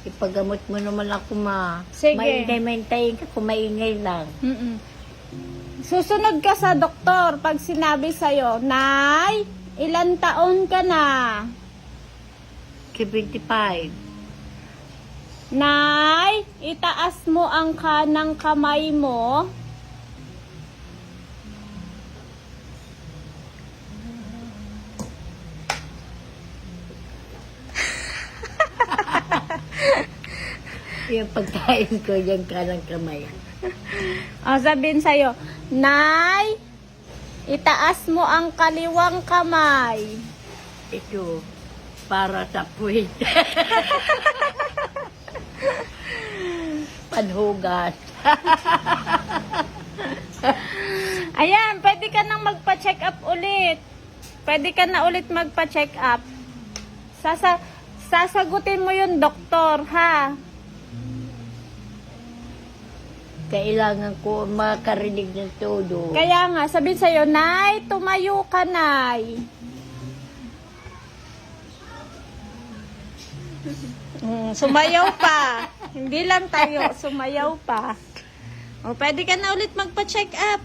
Ipagamot mo naman ako, ma. Sige. Maingay-maintayin ka kung maingay lang. Mm-mm. Susunod ka sa doktor pag sinabi sa'yo, Nay, ilan taon ka na? 75. Nay, itaas mo ang kanang kamay mo. Yung pagkain ko, yung kanang kamay. O, sabihin sa'yo, Nay, itaas mo ang kaliwang kamay. Ito, para sa puwit. Panhugas. Ayan, pwede ka nang magpa-check up ulit. Pwede ka na ulit magpa-check up. Sasa sasagutin mo yung doktor, ha? Kailangan ko makarinig ng todo. Kaya nga, sabihin sa'yo, Nay, tumayo ka, Nay. Mm, sumayaw pa. Hindi lang tayo, sumayaw pa. O, pwede ka na ulit magpa-check up.